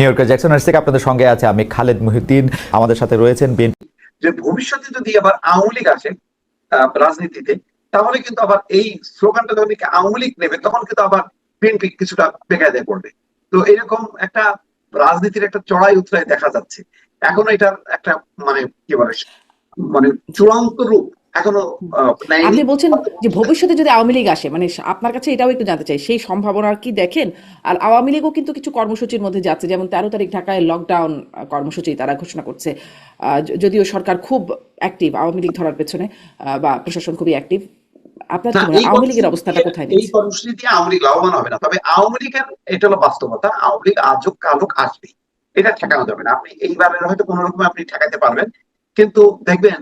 New ইয়র্কের Jackson থেকে আপনাদের সঙ্গে আছে, আমি খালেদ মুহিউদ্দিন আমাদের সাথে রয়েছেন, বিএনপি যে ভবিষ্যতে যদি আবার আওয়ামী লীগ আসে রাজনীতিতে, তাহলে কিন্তু আবার এই স্লোগানটা যখন আওয়ামী লীগ নেবে, তখন কিন্তু আবার বিএনপি কিছুটা বেকায়দায় পড়বে। তো এরকম একটা রাজনীতির একটা চড়াই উতরাই দেখা যাচ্ছে। এখনও এটার একটা মানে কি বলে মানে চূড়ান্ত রূপ এখনও আপনি বলছেন যে ভবিষ্যতে যদি আওয়ামী লীগ আসে মানে আপনার কাছে এটাও একটু জানতে চাই সেই সম্ভাবনা কি দেখেন? আর আওয়ামী লীগও কিন্তু কিছু কর্মসূচির মধ্যে যাচ্ছে যেমন তেরো তারিখ ঢাকায় লকডাউন কর্মসূচি তারা ঘোষণা করছে। যদিও সরকার খুব অ্যাক্টিভ আওয়ামী লীগ ধরার পেছনে বা প্রশাসন খুবই অ্যাক্টিভ আপনার আওয়ামী লীগের অবস্থাটা কোথায় এই কর্মসূচি দিয়ে আওয়ামী লীগ লাভবান হবে না। তবে আওয়ামী লীগের এটা হলো বাস্তবতা আওয়ামী লীগ আজক কালক আসবে এটা ঠেকানো যাবে না। আপনি এইবারের হয়তো কোন রকমে আপনি ঠেকাতে পারবেন। কিন্তু দেখবেন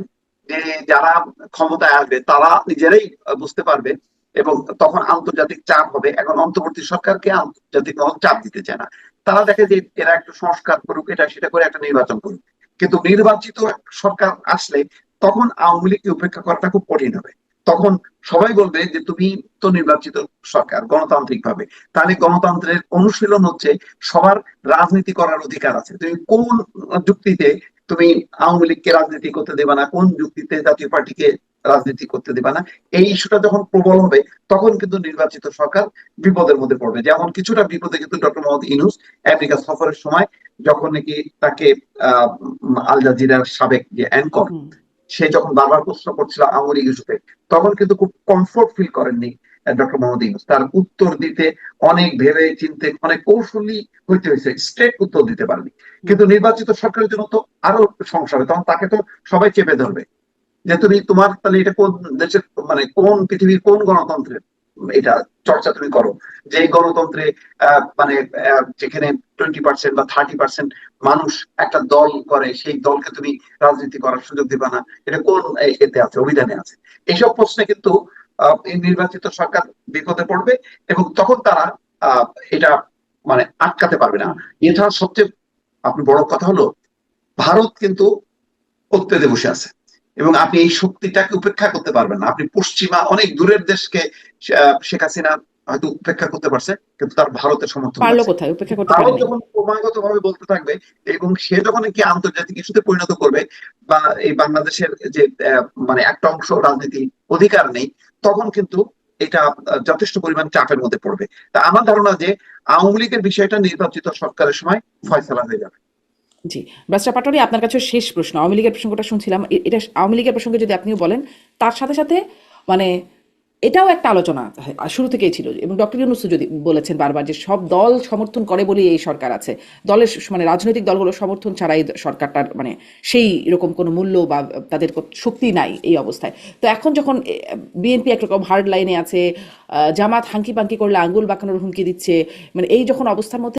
যারা ক্ষমতায় আসবে, তারা নিজেরাই বুঝতে পারবে এবং তখন আন্তর্জাতিক চাপ হবে। এখন অন্তর্বর্তী সরকারকে আন্তর্জাতিক চাপ দিতে চায় না। তারা দেখে যে এরা একটু সংস্কার করুক, এটা সেটা করে একটা নির্বাচন করুক। কিন্তু নির্বাচিত সরকার আসলে তখন আওয়ামী লীগকে উপেক্ষা করাটা খুব কঠিন হবে। তখন সবাই বলবে যে, তুমি তো নির্বাচিত সরকার গণতান্ত্রিক ভাবে তাহলে গণতন্ত্রের অনুশীলন হচ্ছে সবার রাজনীতি করার অধিকার আছে। তুমি কোন যুক্তিতে তুমি আওয়ামী লীগকে রাজনীতি করতে দেবে না কোন যুক্তিতে জাতীয় পার্টিকে রাজনীতি করতে দেবে না এই ইস্যুটা যখন প্রবল হবে তখন কিন্তু নির্বাচিত সরকার বিপদের মধ্যে পড়বে। যেমন কিছুটা বিপদে কিন্তু ডক্টর মোহাম্মদ ইনুস আমেরিকা সফরের সময় যখন নাকি তাকে আহ আল জাজিরার সাবেক যে অ্যাঙ্কর সে যখন বারবার প্রশ্ন করছিল আওয়ামী লীগ ইস্যুতে তখন কিন্তু খুব কমফোর্ট ফিল করেননি ডক্টর মোহাম্মদ ইউনুস। তার উত্তর দিতে অনেক ভেবে চিনতে অনেক কৌশলী হইতে হয়েছে স্ট্রেট উত্তর দিতে পারেনি। কিন্তু নির্বাচিত সরকারের জন্য তো আরও সমস্যা হবে, তখন তাকে তো সবাই চেপে ধরবে। যে তুমি তোমার তাহলে এটা কোন দেশের মানে কোন পৃথিবীর কোন গণতন্ত্রের এটা চর্চা তুমি করো। যে গণতন্ত্রে মানে যেখানে টোয়েন্টি পার্সেন্ট বা থার্টি পার্সেন্ট মানুষ একটা দল করে, সেই দলকে তুমি রাজনীতি করার সুযোগ দিবা না, এটা কোন এতে আছে, অভিধানে আছে। এইসব প্রশ্নে কিন্তু এই নির্বাচিত সরকার বিপদে পড়বে এবং তখন তারা এটা মানে আটকাতে পারবে না। এছাড়া সবচেয়ে আপনি বড় কথা হলো ভারত কিন্তু প্রত্যেদে বসে আছে এবং আপনি এই শক্তিটাকে উপেক্ষা করতে পারবেন না। আপনি পশ্চিমা অনেক দূরের দেশকে শেখ হাসিনা হয়তো উপেক্ষা করতে পারছে কিন্তু তার ভারতের সমর্থন পারল কোথায়? উপেক্ষা করতে ভারত যখন ক্রমাগত ভাবে বলতে থাকবে এবং সে যখন কি আন্তর্জাতিক ইস্যুতে পরিণত করবে বা এই বাংলাদেশের যে মানে একটা অংশ রাজনীতি অধিকার নেই, তখন কিন্তু এটা যথেষ্ট পরিমাণ চাপের মধ্যে পড়বে। তা আমার ধারণা যে আওয়ামী লীগের বিষয়টা নির্বাচিত সরকারের সময় ফয়সলা হয়ে যাবে। জি ব্যাসটা পাটরি আপনার কাছে শেষ প্রশ্ন। আওয়ামী লীগের প্রসঙ্গটা শুনছিলাম। এটা আওয়ামী লীগের প্রসঙ্গে যদি আপনিও বলেন, তার সাথে সাথে মানে এটাও একটা আলোচনা শুরু থেকেই ছিল। এবং ডক্টর ইউনুস যদি বলেছেন বারবার যে সব দল সমর্থন করে বলেই এই সরকার আছে, দলের মানে রাজনৈতিক দলগুলো সমর্থন ছাড়াই সরকারটার মানে সেই রকম কোনো মূল্য বা তাদের শক্তি নাই এই অবস্থায়। তো এখন যখন বিএনপি একরকম হার্ড লাইনে আছে জামাত হাঙ্কি পাঙ্কি করলে আঙ্গুল বাঁকানোর হুমকি দিচ্ছে মানে এই যখন অবস্থার মধ্যে